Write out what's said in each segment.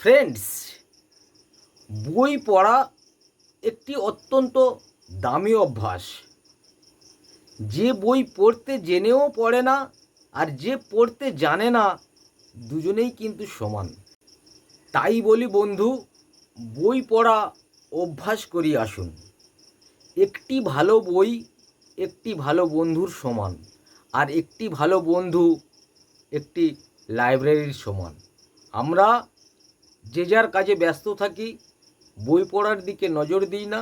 Friends বই পড়া একটি অত্যন্ত দামি অভ্যাস। যে বই পড়তে জেনেও পড়ে না আর যে পড়তে জানে না, দুজনেই কিন্তু সমান। তাই বলি বন্ধু, বই পড়া অভ্যাস করি আসুন। একটি ভালো বই একটি ভালো বন্ধুর সমান আর একটি ভালো বন্ধু একটি লাইব্রেরির সমান। আমরা যে যার কাজে ব্যস্ত থাকি, বই পড়ার দিকে নজর দিই না।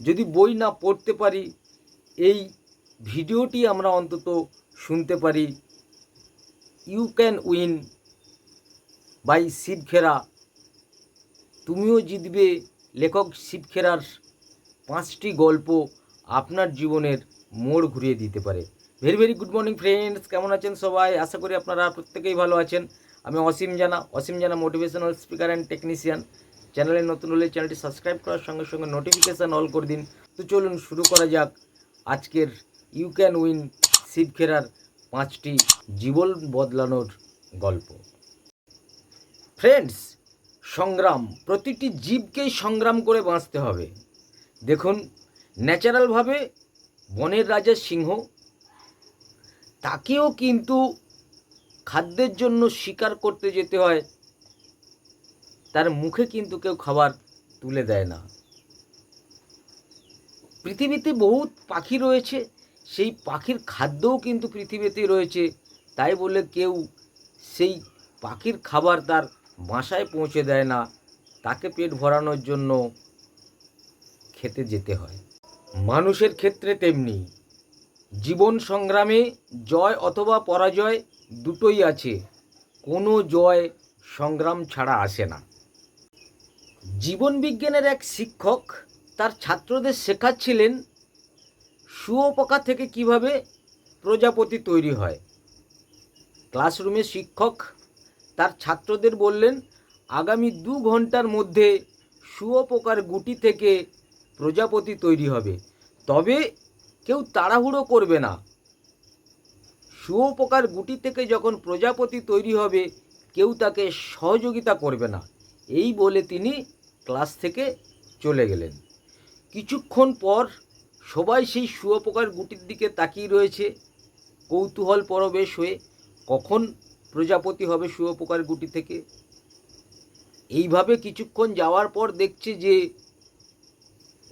যদি বই না পড়তে পারি, এই ভিডিওটি আমরা অন্তত শুনতে পারি। You can win by Shiv Khera তুমিও জিতবে লেখক শিবখেরার পাঁচটি গল্প আপনার জীবনের মোড় ঘুরিয়ে দিতে পারে। Very very good morning friends কেমন আছেন সবাই? আশা করি আপনারা প্রত্যেকেই ভালো আছেন। আমি অসীম জানা অসীম জানা মোটিভেশনাল স্পিকার অ্যান্ড টেকনিশিয়ান চ্যানেলে নতুন হলে চ্যানেলটি সাবস্ক্রাইব করার সঙ্গে সঙ্গে নোটিফিকেশান অল করে দিন। তো চলুন শুরু করা যাক আজকের ইউ ক্যান উইন শিবখেরার পাঁচটি জীবন বদলানোর গল্প। ফ্রেন্ডস সংগ্রাম, প্রতিটি জীবকেই সংগ্রাম করে বাঁচতে হবে। দেখুন ন্যাচারালভাবে বনের রাজা সিংহ, তাকেও কিন্তু খাদ্যের জন্য শিকার করতে যেতে হয়, তার মুখে কিন্তু কেউ খাবার তুলে দেয় না। পৃথিবীতে বহুত পাখি রয়েছে, সেই পাখির খাদ্যও কিন্তু পৃথিবীতে রয়েছে। তাই বলে কেউ সেই পাখির খাবার তার বাসায় পৌঁছে দেয় না, তাকে পেট ভরানোর জন্য খেতে যেতে হয়। মানুষের ক্ষেত্রে তেমনি, জীবন সংগ্রামে জয় অথবা পরাজয় দুটোই আছে। কোনো জয় সংগ্রাম ছাড়া আসে না। জীবন বিজ্ঞানের এক শিক্ষক তার ছাত্রদের শেখাচ্ছিলেন শুয়োপোকা থেকে কীভাবে প্রজাপতি তৈরি হয়। ক্লাসরুমে শিক্ষক তার ছাত্রদের বললেন, আগামী দু ঘণ্টার মধ্যে শুয়োপোকার গুটি থেকে প্রজাপতি তৈরি হবে। তবে কেউ তাড়াহুড়ো করবে না। শুয়োপোকার গুটি থেকে যখন প্রজাপতি তৈরি হবে, কেউ তাকে সহযোগিতা করবে না। এই বলে তিনি ক্লাস থেকে চলে গেলেন। কিছুক্ষণ পর সবাই সেই শুয়োপোকার গুটির দিকে তাকিয়ে রয়েছে। কৌতূহল পরবেশ হয়ে, কখন প্রজাপতি হবে শুয়োপোকার গুটি থেকে? এইভাবে কিছুক্ষণ যাওয়ার পর দেখছে যে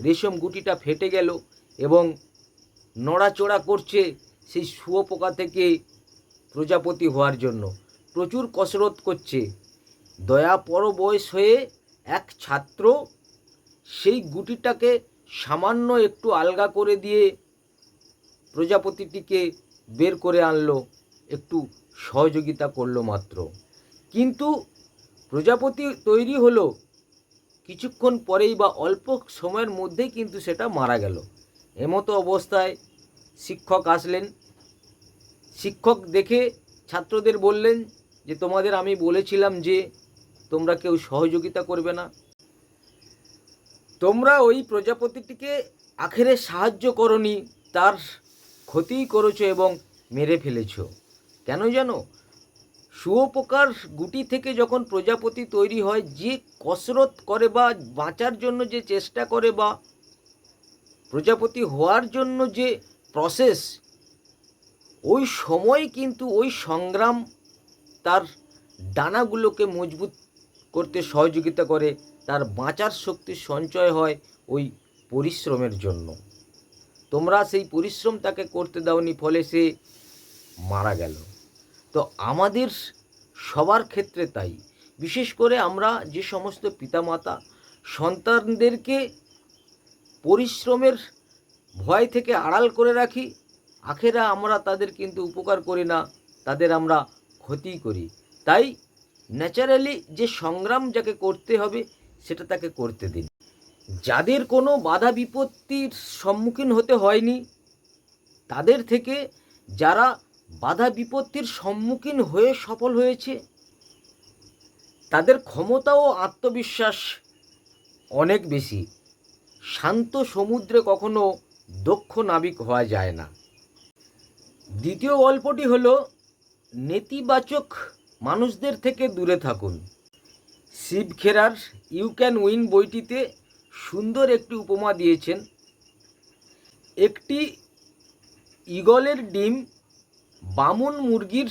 রেশম গুটিটা ফেটে গেল এবং নড়াচড়া করছে সেই শুয়োপোকা থেকে প্রজাপতি হওয়ার জন্য। প্রচুর কসরত করছে। দয়া পর বয়স হয়ে এক ছাত্র সেই গুটিটাকে সামান্য একটু আলগা করে দিয়ে প্রজাপতিটিকে বের করে আনলো, একটু সহযোগিতা করল মাত্র। কিন্তু প্রজাপতি তৈরি হলো, কিছুক্ষণ পরেই বা অল্প সময়ের মধ্যেই কিন্তু সেটা মারা গেল। এমতো অবস্থায় শিক্ষক আসলেন। শিক্ষক দেখে ছাত্রদের বললেন যে, তোমাদের আমি বলেছিলাম যে, তোমরা কেউ সহযোগিতা করবে না। তোমরা ওই প্রজাপতিটিকে আখেরে সাহায্য করনি, তার ক্ষতিই করেছ এবং মেরে ফেলেছো। কেন জানো? শুয়োপোকার গুটি থেকে যখন প্রজাপতি তৈরি হয়, যে কসরত করে বা বাঁচার জন্য যে চেষ্টা করে বা প্রজাপতি হওয়ার জন্য যে প্রসেস ওই সময় কিন্তু ওই সংগ্রাম তার ডানাগুলোকে মজবুত করতে সহযোগিতা করে, তার বাঁচার শক্তি সঞ্চয় হয় ওই পরিশ্রমের জন্য। তোমরা সেই পরিশ্রম তাকে করতে দাওনি, ফলে সে মারা গেল। তো আমাদের সবার ক্ষেত্রে তাই। বিশেষ করে আমরা যে সমস্ত পিতামাতা সন্তানদেরকে পরিশ্রমের ভয় থেকে আড়াল করে রাখি। আখেরা আমরা তাদের কিন্তু উপকার করি না, তাদের আমরা ক্ষতি করি। তাই ন্যাচারালি যে সংগ্রাম যাকে করতে হবে, সেটা তাকে করতে দিন। যাদের কোনো বাধা বিপত্তির সম্মুখীন হতে হয়নি, তাদের থেকে যারা বাধা বিপত্তির সম্মুখীন হয়ে সফল হয়েছে, তাদের ক্ষমতা ও আত্মবিশ্বাস অনেক বেশি। শান্ত সমুদ্রে কখনো দক্ষ নাবিক হওয়া যায় না। দ্বিতীয় গল্পটি হলো, নেতিবাচক মানুষদের থেকে দূরে থাকুন। শিব খেরার ইউ ক্যান উইন বইটিতে সুন্দর একটি উপমা দিয়েছেন। একটি ঈগলের ডিম বামন মুরগির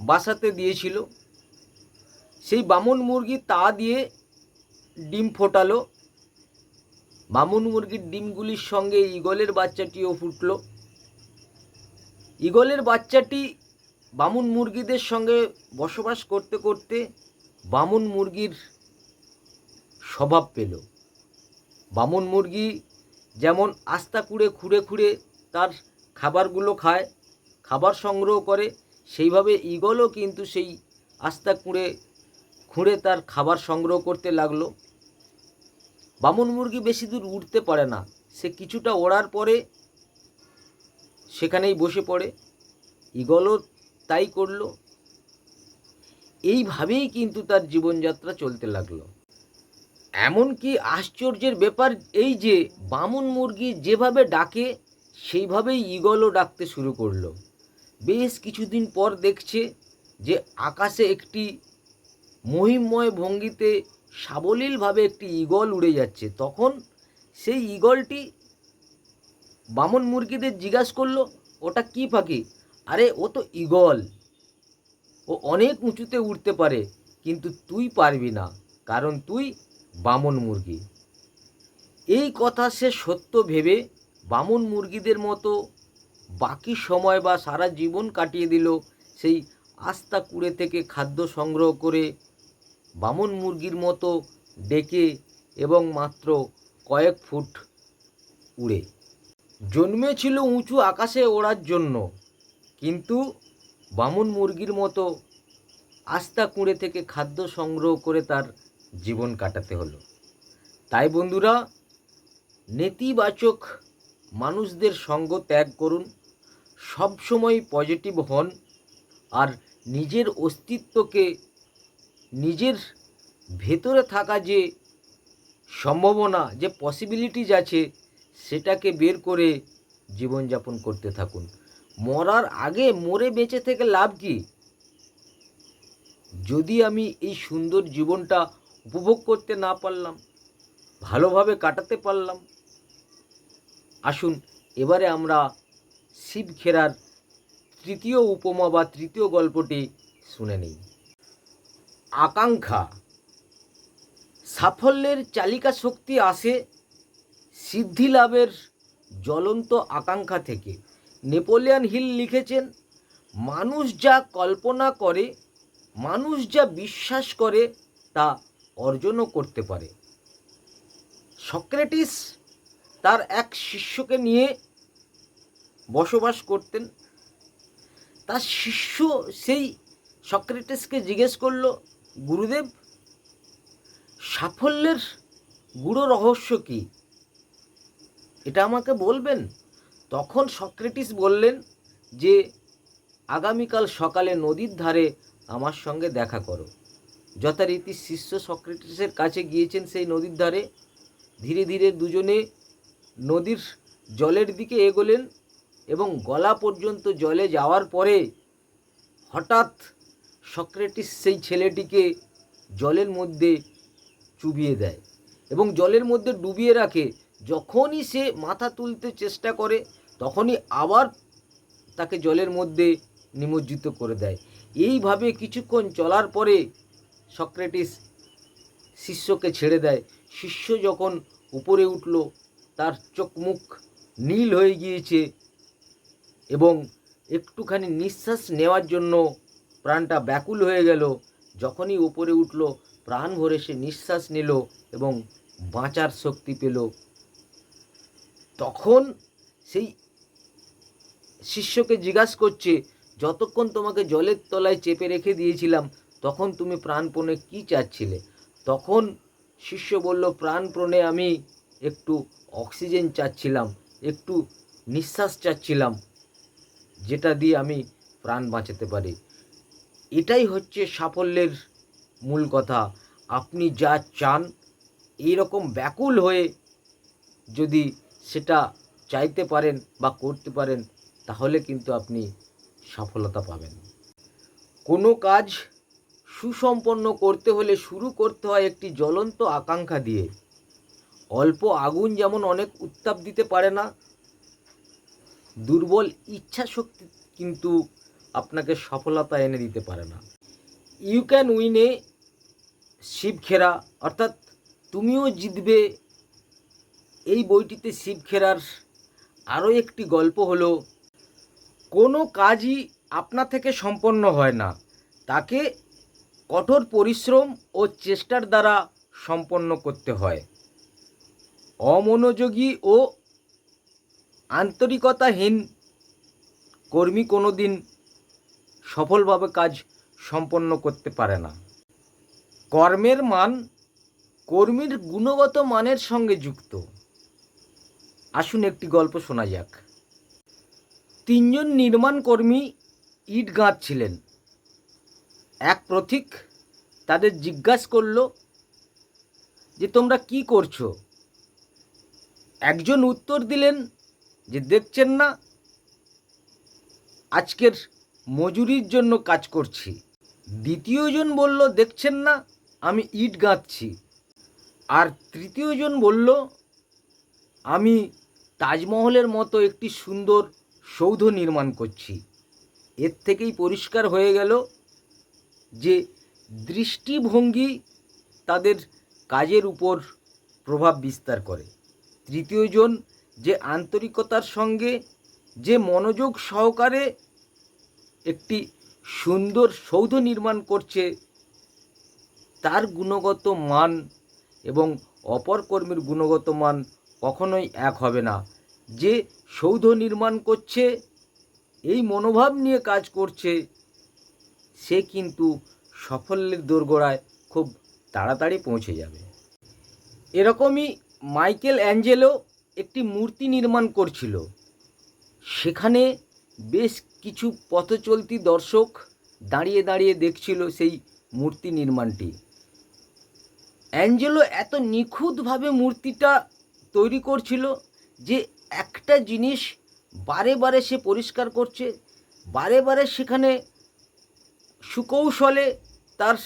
বাসাতে দিয়েছিল। সেই বামন মুরগি তা দিয়ে ডিম ফোটালো। বামন মুরগির ডিমগুলির সঙ্গে ঈগলের বাচ্চাটিও ফুটল। ঈগলের বাচ্চাটি বামুন মুরগিদের সঙ্গে বসবাস করতে করতে বামুন মুরগির স্বভাব পেল। বামুন মুরগি যেমন আস্তা কুড়ে খুঁড়ে খুঁড়ে তার খাবারগুলো খায়, খাবার সংগ্রহ করে, সেইভাবে ঈগলও কিন্তু সেই আস্তা কুঁড়ে খুঁড়ে তার খাবার সংগ্রহ করতে লাগল। বামুন মুরগি বেশি দূর উঠতে পারে না। সে কিছুটা ওড়ার পরে সেখানেই বসে পড়ে। ঈগলও তাই করল। এইভাবেই কিন্তু তার জীবনযাত্রা চলতে লাগল। এমনকি আশ্চর্যের ব্যাপার এই যে, বামুন মুরগি যেভাবে ডাকে, সেইভাবেই ঈগলও ডাকতে শুরু করল। বেশ কিছুদিন পর দেখছে যে, আকাশে একটি মহিমময় ভঙ্গিতে সাবলীলভাবে একটি ঈগল উড়ে যাচ্ছে। তখন সেই ঈগলটি বামন মুরগিদের জিজ্ঞাসা করল, ওটা কি পাখি আরে, ও তো ঈগল। ও অনেক উঁচুতে উঠতে পারে, কিন্তু তুই পারবি না, কারণ তুই বামন মুরগি। এই কথা সে সত্য ভেবে বামন মুরগিদের মতো বাকি সময় বা সারা জীবন কাটিয়ে দিল সেই আস্তা কুড়ে থেকে খাদ্য সংগ্রহ করে বামন মুরগির মতো ডেকে এবং মাত্র কয়েক ফুট উড়ে। জন্মেছিল উঁচু আকাশে ওড়ার জন্য, কিন্তু বামন মুরগির মতো আস্তা কুঁড়ে থেকে খাদ্য সংগ্রহ করে তার জীবন কাটাতে হলো। তাই বন্ধুরা, নেতিবাচক মানুষদের সঙ্গ ত্যাগ করুন, সবসময় পজিটিভ হন আর নিজের অস্তিত্বকে নিজের ভেতরে থাকা যে সম্ভাবনা, যে পসিবিলিটিজ আছে, সেটাকে বের করে জীবনযাপন করতে থাকুন। মরার আগে মরে বেঁচে থেকে লাভ কি? যদি আমি এই সুন্দর জীবনটা উপভোগ করতে না পারলাম, ভালোভাবে কাটাতে পারলাম, আসুন এবারে আমরা শিব খেরার তৃতীয় উপমা বা তৃতীয় গল্পটি শুনে নেই। আকাঙ্ক্ষা। সাফল্যের চালিকা শক্তি আসে সিদ্ধি লাভের জ্বলন্ত আকাঙ্ক্ষা থেকে। নেপোলিয়ান হিল লিখেছেন, মানুষ যা কল্পনা করে, মানুষ যা বিশ্বাস করে, তা অর্জনও করতে পারে। সক্রেটিস তার এক শিষ্যকে নিয়ে বসবাস করতেন। তার শিষ্য সেই সক্রেটিসকে জিজ্ঞেস করল গুরুদেব, সাফল্যের গুড়ো রহস্য কি? এটা আমাকে বলবেন? তখন সক্রেটিস বললেন যে, আগামীকাল সকালে নদীর ধারে আমার সঙ্গে দেখা করো। যথারীতি শিষ্য সক্রেটিসের কাছে গিয়েছেন সেই নদীর ধারে। ধীরে ধীরে দুজনে নদীর জলের দিকে এগোলেন এবং গলা পর্যন্ত জলে যাওয়ার পরে হঠাৎ সক্রেটিস সেই ছেলেটিকে জলের মধ্যে চুবিয়ে দেয় এবং জলের মধ্যে ডুবিয়ে রাখে। যখনই সে মাথা তুলতে চেষ্টা করে, তখনই আবার তাকে জলের মধ্যে নিমজ্জিত করে দেয়। এইভাবে কিছুক্ষণ চলার পরে সক্রেটিস শিষ্যকে ছেড়ে দেয়। শিষ্য যখন উপরে উঠল, তার চোখ মুখ নীল হয়ে গিয়েছে এবং একটুখানি নিঃশ্বাস নেওয়ার জন্য প্রাণটা ব্যাকুল হয়ে গেল। যখনই উপরে উঠল, প্রাণ ভরে সে নিঃশ্বাস নিল এবং বাঁচার শক্তি পেল। তখন সেই শিষ্যকে জিজ্ঞাসা করছে, যতক্ষণ তোমাকে জলের তলায় চেপে রেখে দিয়েছিলাম, তখন তুমি প্রাণপণে কি চাচ্ছিলে? তখন শিষ্য বলল, প্রাণপণে আমি একটু অক্সিজেন চাচ্ছিলাম, একটু নিঃশ্বাস চাচ্ছিলাম, যেটা দিয়ে আমি প্রাণ বাঁচাতে পারি। এটাই হচ্ছে সাফল্যের মূল কথা। আপনি যা চান, এইরকম ব্যাকুল হয়ে যদি সেটা চাইতে পারেন বা করতে পারেন, তাহলে কিন্তু আপনি সফলতা পাবেন। কোনো কাজ সুসম্পন্ন করতে হলে শুরু করতে হয় একটি জ্বলন্ত আকাঙ্ক্ষা দিয়ে। অল্প আগুন যেমন অনেক উত্তাপ দিতে পারে না, দুর্বল ইচ্ছা শক্তি কিন্তু আপনাকে সফলতা এনে দিতে পারে না। ইউ ক্যান উইনে শিবখেরা অর্থাৎ তুমিও জিতবে। এই বইটিতে শিবখেরার আরও একটি গল্প হলো, কোনো কাজই আপনা থেকে সম্পন্ন হয় না, তাকে কঠোর পরিশ্রম ও চেষ্টার দ্বারা সম্পন্ন করতে হয়। অমনোযোগী ও আন্তরিকতাহীন কর্মী কোনো দিন সফলভাবে কাজ সম্পন্ন করতে পারে না। কর্মের মান কর্মীর গুণগত মানের সঙ্গে যুক্ত। আসুন একটি গল্প শোনা যাক। তিনজন নির্মাণ কর্মী ইট গাঁথছিলেন। এক প্রতীক তাদের জিজ্ঞাসা করল যে, তোমরা কি করছ? একজন উত্তর দিলেন যে, দেখছেন না, আজকের মজুরির জন্য কাজ করছি। দ্বিতীয়জন বলল, দেখছেন না, আমি ইট গাঁথছি। আর তৃতীয়জন বলল, আমি তাজমহলের মতো একটি সুন্দর সৌধ নির্মাণ করছি। এর থেকেই পরিষ্কার হয়ে গেল যে দৃষ্টিভঙ্গি তাদের কাজের উপর প্রভাব বিস্তার করে। তৃতীয়জন যে আন্তরিকতার সঙ্গে, যে মনোযোগ সহকারে একটি সুন্দর সৌধ নির্মাণ করছে। তার গুণগত মান এবং অপর কর্মীর গুণগত মান কখনোই এক হবে না। যে সৌধ নির্মাণ করছে, এই মনোভাব নিয়ে কাজ করছে, সে কিন্তু সাফল্যের দোরগোড়ায় খুব তাড়াতাড়ি পৌঁছে যাবে। এরকমই মাইকেল অ্যাঞ্জেলো একটি মূর্তি নির্মাণ করছিল। সেখানে বেশ কিছু পথচলতি দর্শক দাঁড়িয়ে দাঁড়িয়ে দেখছিল সেই মূর্তি নির্মাণটি। অ্যাঞ্জেলো এত নিখুঁতভাবে মূর্তিটা তৈরি করছিল যে একটা জিনিস বারে বারে সে পরিষ্কার করছে, বারে বারে সেখানে সুকৌশলে তার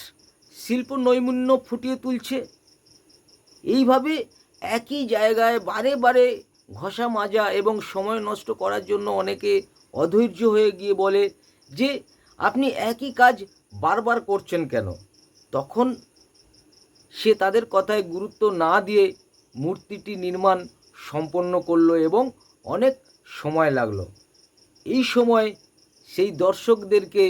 শিল্প নৈমুণ্য ফুটিয়ে তুলছে। এইভাবে একই জায়গায় বারে বারে ঘষা মাজা এবং সময় নষ্ট করার জন্য অনেকে অধৈর্য হয়ে গিয়ে বলে, যে আপনি একই কাজ বারবার করছেন কেন? তখন সে তাদের কথায় গুরুত্ব না দিয়ে মূর্তিটি নির্মাণ সম্পন্ন করল এবং অনেক সময় লাগল। এই সময় সেই দর্শকদেরকে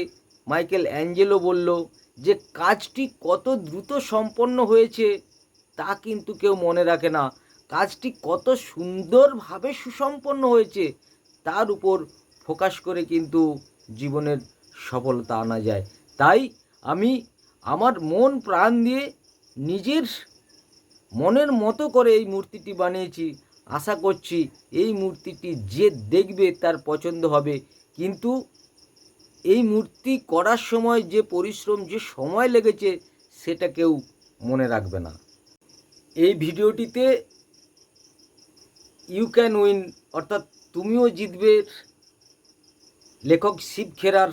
মাইকেল অ্যাঞ্জেলো বলল যে, কাজটি কত দ্রুত সম্পন্ন হয়েছে তা কিন্তু কেউ মনে রাখে না। কাজটি কত সুন্দরভাবে সুসম্পন্ন হয়েছে তার উপর ফোকাস করে কিন্তু জীবনের সফলতা আনা যায়। তাই আমি আমার মন প্রাণ দিয়ে নিজের মনের মতো করে এই মূর্তিটি বানিয়েছি। আশা করছি এই মূর্তিটি যে দেখবে তার পছন্দ হবে। কিন্তু এই মূর্তি করার সময় যে পরিশ্রম, যে সময় লেগেছে, সেটা কেউ মনে রাখবে না। এই ভিডিওটিতে ইউ ক্যান উইন অর্থাৎ তুমিও জিতবে। লেখক শিব খেরার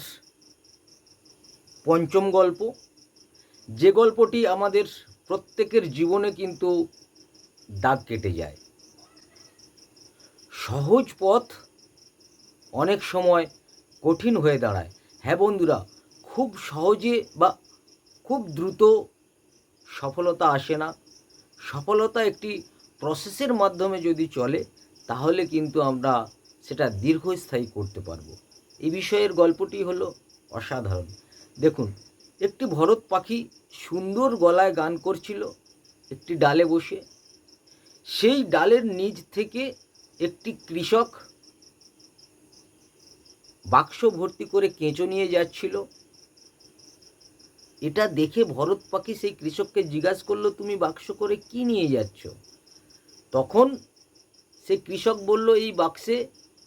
পঞ্চম গল্প। যে গল্পটি আমাদের প্রত্যেকের জীবনে কিন্তু দাগ কেটে যায়। সহজ পথ অনেক সময় কঠিন হয়ে দাঁড়ায়। হ্যাঁ বন্ধুরা, খুব সহজে বা খুব দ্রুত সফলতা আসে না। সফলতা একটি প্রসেসের মাধ্যমে যদি চলে, তাহলে কিন্তু আমরা সেটা দীর্ঘস্থায়ী করতে পারব। এই বিষয়ের গল্পটি হলো অসাধারণ। দেখুন, একটি ভরত পাখি সুন্দর গলায় গান করছিল, একটি ডালে বসে। সেই ডালের নিচ থেকে একটি কৃষক বাক্স ভর্তি করে কেঁচো নিয়ে যাচ্ছিল। এটা দেখে ভরত পাখি সেই কৃষককে জিজ্ঞাসা করল, তুমি বাক্স করে কি নিয়ে যাচ্ছ? তখন সে কৃষক বলল, এই বাক্সে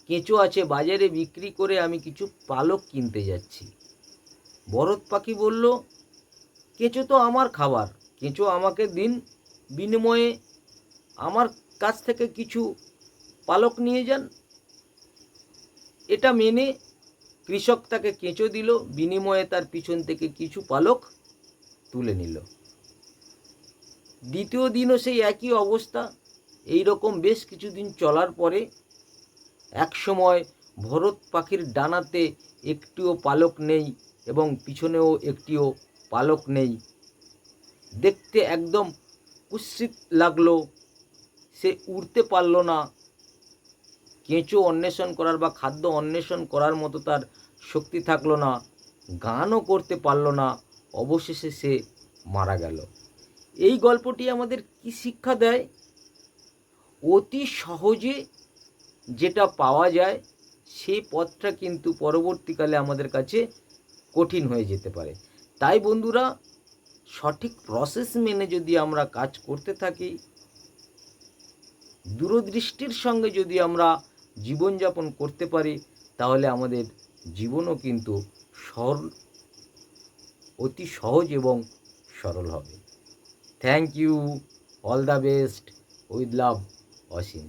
কেঁচো আছে, বাজারে বিক্রি করে আমি কিছু পালক কিনতে যাচ্ছি। ভরত পাখি বলল, কেঁচো তো আমার খাবার। কেঁচো আমাকে দিন, বিনিময়ে আমার কাছ থেকে কিছু পালক নিয়ে যান। এটা মেনে কৃষক তাকে কেঁচো দিল, বিনিময়ে তার পিছন থেকে কিছু পালক তুলে নিল। দ্বিতীয় দিনও সেই একই অবস্থা। এই রকম বেশ কিছুদিন চলার পরে এক সময় ভরত পাখির ডানাতে একটিও পালক নেই এবং পিছনেও একটিও পালক নেই। দেখতে একদম কুৎসিত লাগল। সে উড়তে পারল না। কেঁচো অন্বেষণ করার বা খাদ্য অন্বেষণ করার মতো তার শক্তি থাকল না। গানও করতে পারল না। অবশেষে সে মারা গেল। এই গল্পটি আমাদের কি শিক্ষা দেয়? অতি সহজে যেটা পাওয়া যায়, সেই পথটা কিন্তু পরবর্তীকালে আমাদের কাছে কঠিন হয়ে যেতে পারে। তাই বন্ধুরা, সঠিক প্রসেস মেনে যদি আমরা কাজ করতে থাকি, দূরদৃষ্টির সঙ্গে যদি আমরা জীবনযাপন করতে পারি, তাহলে আমাদের জীবনও কিন্তু সরল অতি সহজ এবং সরল হবে। Thank you all the best with love Asim